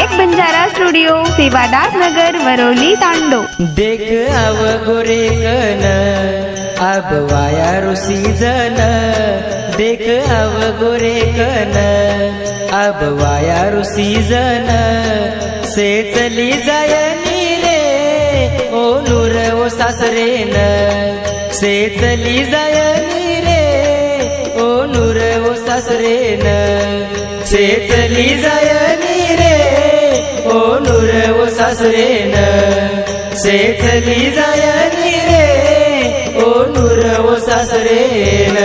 Banjara studio Sevadas Nagar Varoli तांडो. देख अव गोरे कन अब वाया सीजन देख अव गोरे कन अब वाया सीजन से चली जाय रे ओ नूर ओ सासरेन से चली जाय रे ओ नूर ओ सासरेन से चली जाय ओ सासरेन से चली जायनी रे ओ नूर ओ सासरेन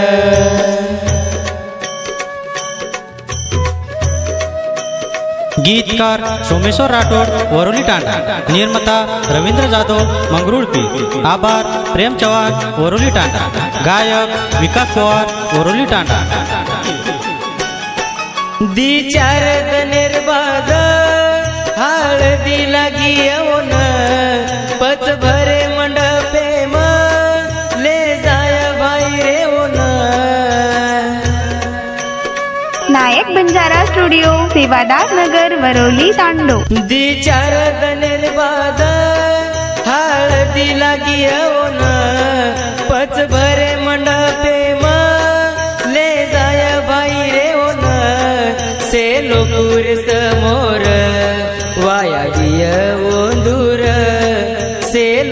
गीतकार सोमेश्वर राठोड वरोली तांडा निर्माता रवींद्र जाधव मंगरुळपी आभार प्रेम चव्हाण वरोली तांडा गायक विकास पवार वरोली तांडा दी चार निर्बाद हळदी लागी येऊन पच भरे मंडपे ले जाय बाई रेऊन नायक बंजारा स्टुडिओ सेवादास नगर वरवली तांडो. दी चार निर्बाद हळदी लागी येऊन पच भरे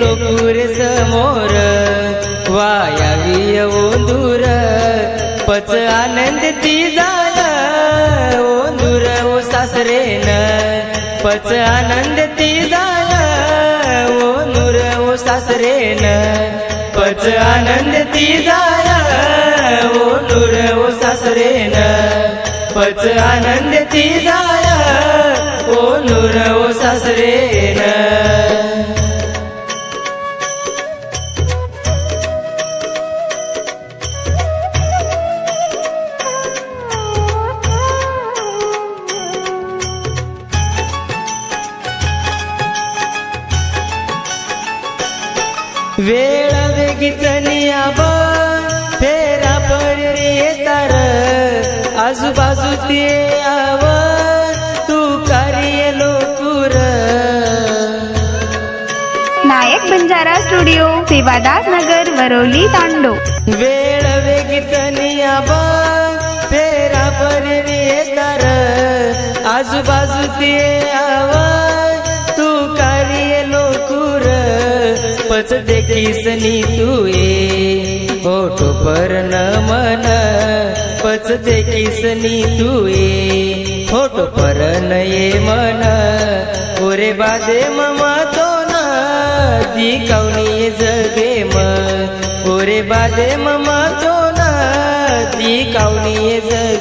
से समोर. वाया ओ ओंदूर पच आनंद ती जाय ओंदूर ओ सासरेन. पच आनंद ती जाय ओंदूर ओ सासरेन. पच आनंद ती जाय ओंदूर ओ सासरेन. पच आनंद ती जाय नूर ओ सासरेन. वेळ वेगीच नियाब फेरा पर येतार आजूबाजू ते आव तू कार्य लोकुर. नायक बंजारा स्टुडिओ सेवादास नगर वरवली तांडो. वेळ वेगीच नियाब फेरा पर येतार आजूबाजू ते आव पच देखीसनी तू ये फोटो पर न मन पच देखीसनी तू ये फोटो पर न ये मन ओरे बादे ममा तो ना दी कावनी जगे म. ओरे बादे ममा तो ना ती कावनी जगे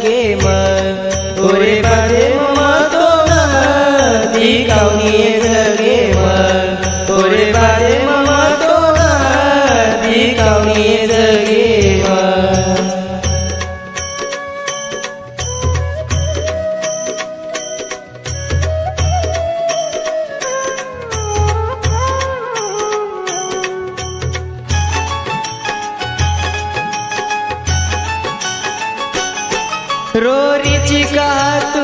रोरीची का तू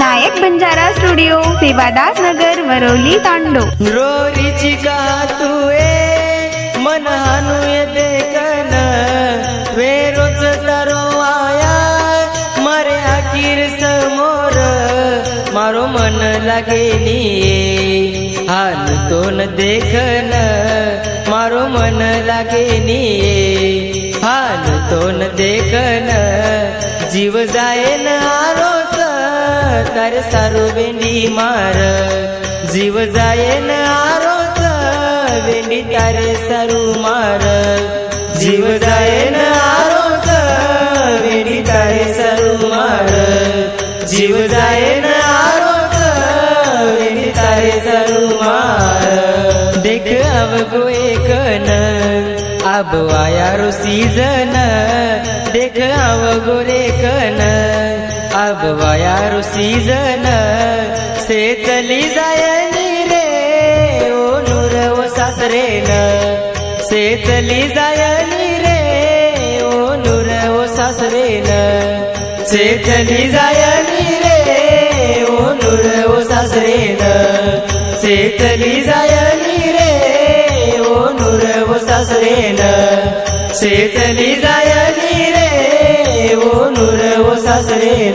नायक बंजारा स्टुडिओ सेवादास नगर वरवली तांडो. रोरीची का तू ए? मन हानू ये देखन. वेरोच तारो आया मारे आखीर समोर. मारो मन लागे नी हाल तो न देखन. मारो मन लागे नी हाल तो न देखन. जीव जाय न तर सारू वेंडी मार जीव जाय न आरोच वेंडी तारे सारू मार जीव जाय न आरोच वेंडी तारे सारू मार जीव जाय न आरोच वेंडी तारे सारू मार देख अब गोए कन अब आया रो सीजन देख अब गोरे कन अब वाया रो सीजन से चली जायनी रे ओ नूर ओ सासरे न। सेचली जायनी रे ओ नूर ओ से चली जायनी रे ओ नूर ओ से चली जायनी रे ओ नूर ओ न। से चली ओ सासरेन